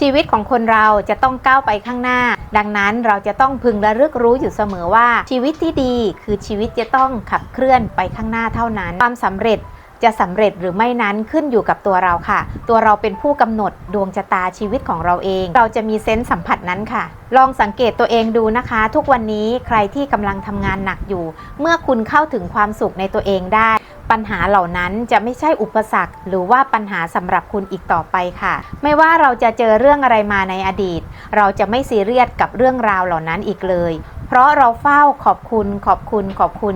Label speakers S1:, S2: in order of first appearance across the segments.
S1: ชีวิตของคนเราจะต้องก้าวไปข้างหน้า ดังนั้นเราจะต้องพึงระลึกรู้อยู่เสมอว่า ชีวิตที่ดีคือชีวิตจะต้องขับเคลื่อนไปข้างหน้าเท่านั้น ความสำเร็จจะสำเร็จหรือไม่นั้นขึ้นอยู่กับตัวเราค่ะ ตัวเราเป็นผู้กำหนดดวงชะตาชีวิตของเราเอง เราจะมีเซนส์สัมผัสนั้นค่ะ ลองสังเกตตัวเองดูนะคะ ทุกวันนี้ใครที่กำลังทำงานหนักอยู่ เมื่อคุณเข้าถึงความสุขในตัวเองได้ ปัญหาเหล่านั้นจะไม่ใช่อุปสรรค หรือว่าปัญหาสำหรับคุณอีกต่อไปค่ะ ไม่ว่าเราจะเจอเรื่องอะไรมาในอดีต เราจะไม่ซีเรียสกับเรื่องราวเหล่านั้นอีกเลย เพราะเราเฝ้าขอบคุณขอบคุณขอบคุณ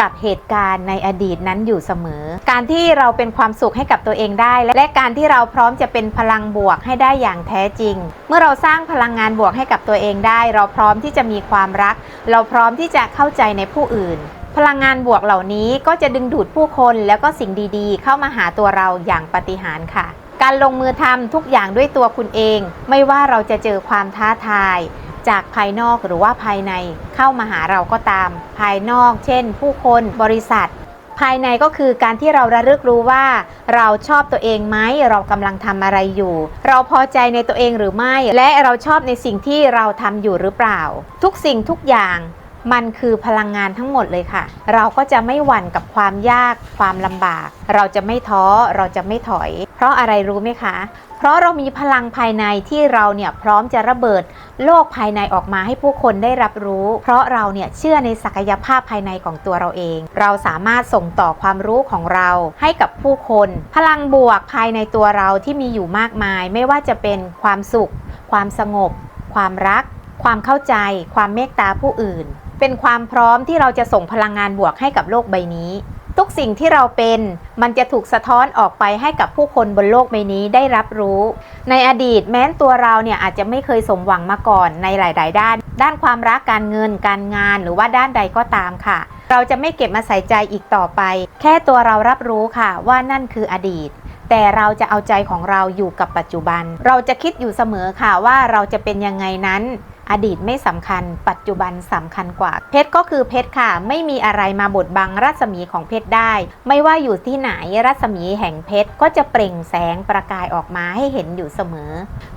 S1: กับเหตุการณ์ในอดีตนั้นอยู่เสมอ การที่เราเป็นความสุขให้กับตัวเองได้ และการที่เราพร้อมจะเป็นพลังบวกให้ได้อย่างแท้จริง เมื่อเราสร้างพลังงานบวกให้กับตัวเองได้ เราพร้อมที่จะมีความรัก เราพร้อมที่จะเข้าใจในผู้อื่น พลังงานบวกเหล่านี้ก็จะดึงดูดผู้คนแล้วก็สิ่งดีๆ เข้ามาหาตัวเราอย่างปฏิหารค่ะ การลงมือทำทุกอย่างด้วยตัวคุณเอง ไม่ว่าเราจะเจอความท้าทาย จากภายนอกหรือว่าภายในเข้ามาหาเราก็ตาม ภายนอก เช่น ผู้คนบริษัท ภายในก็คือการที่เราระลึกรู้ว่า เราชอบตัวเองไหมเรากำลังทำอะไรอยู่ เราพอใจในตัวเองหรือไม่ และเราชอบในสิ่งที่เราทำอยู่หรือเปล่า ทุกสิ่งทุกอย่าง มันคือพลังงานทั้งหมดเลยค่ะ เราก็จะไม่หวั่นกับความยากความลำบาก เราจะไม่ท้อเราจะไม่ถอย เพราะอะไรรู้ไหมคะ เพราะเรามีพลังภายในที่เราเนี่ยพร้อมจะระเบิดโลกภายในออกมาให้ผู้คนได้รับรู้ เพราะเราเนี่ยเชื่อในศักยภาพภายในของตัวเราเอง เราสามารถส่งต่อความรู้ของเราให้กับผู้คน พลังบวกภายในตัวเราที่มีอยู่มากมาย ไม่ว่าจะเป็นความสุข ความสงบ ความรัก ความเข้าใจ ความเมตตาผู้อื่น เป็นความพร้อมที่เราจะส่งพลังงานบวกให้กับโลกใบนี้ ทุกสิ่งที่เราเป็นมันจะถูกสะท้อนออกไปให้กับผู้คนบนโลกใบนี้ได้รับรู้ ในอดีตแม้นตัวเราเนี่ยอาจจะไม่เคยสมหวังมาก่อนในหลาย ๆ ด้าน ด้านความรักการเงินการงานหรือว่าด้านใดก็ตามค่ะ เราจะไม่เก็บมาใส่ใจอีกต่อไป แค่ตัวเรารับรู้ค่ะว่านั่นคืออดีตแต่เราจะเอาใจของเราอยู่กับปัจจุบัน เราจะคิดอยู่เสมอค่ะว่าเราจะเป็นยังไงนั้น อดีตไม่สำคัญ ปัจจุบันสำคัญกว่า เพชรก็คือเพชรค่ะ ไม่มีอะไรมาบดบังรัศมีของเพชรได้ ไม่ว่าอยู่ที่ไหนรัศมีแห่งเพชรก็จะเปล่งแสงประกายออกมาให้เห็นอยู่เสมอ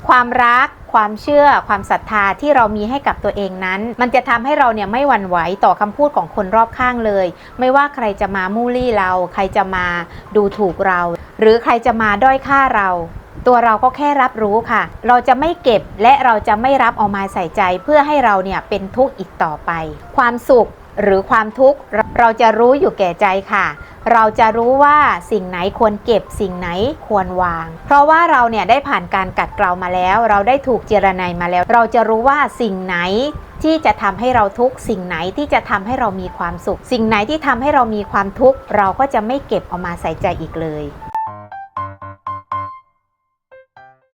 S1: ความรักความเชื่อความศรัทธาที่เรามีให้กับตัวเองนั้น มันจะทำให้เราเนี่ยไม่หวั่นไหวต่อคำพูดของคนรอบข้างเลย ไม่ว่าใครจะมามูลี่เรา ใครจะมาดูถูกเรา หรือใครจะมาด้อยค่าเรา ตัวเราก็แค่รับรู้ค่ะ เราจะไม่เก็บและเราจะไม่รับเอามาใส่ใจ เพื่อให้เราเนี่ยเป็นทุกข์อีกต่อไป ความสุขหรือความทุกข์เราจะรู้อยู่แก่ใจค่ะ เราจะรู้ว่าสิ่งไหนควรเก็บสิ่งไหนควรวาง เพราะว่าเราเนี่ยได้ผ่านการกัดเกลามาแล้ว เราได้ถูกเจรไนมาแล้ว เราจะรู้ว่าสิ่งไหนที่จะทำให้เราทุกข์สิ่งไหนที่จะทำให้เรามีความสุข สิ่งไหนที่ทำให้เรามีความทุกข์เราก็จะไม่เก็บเอามาใส่ใจอีกเลย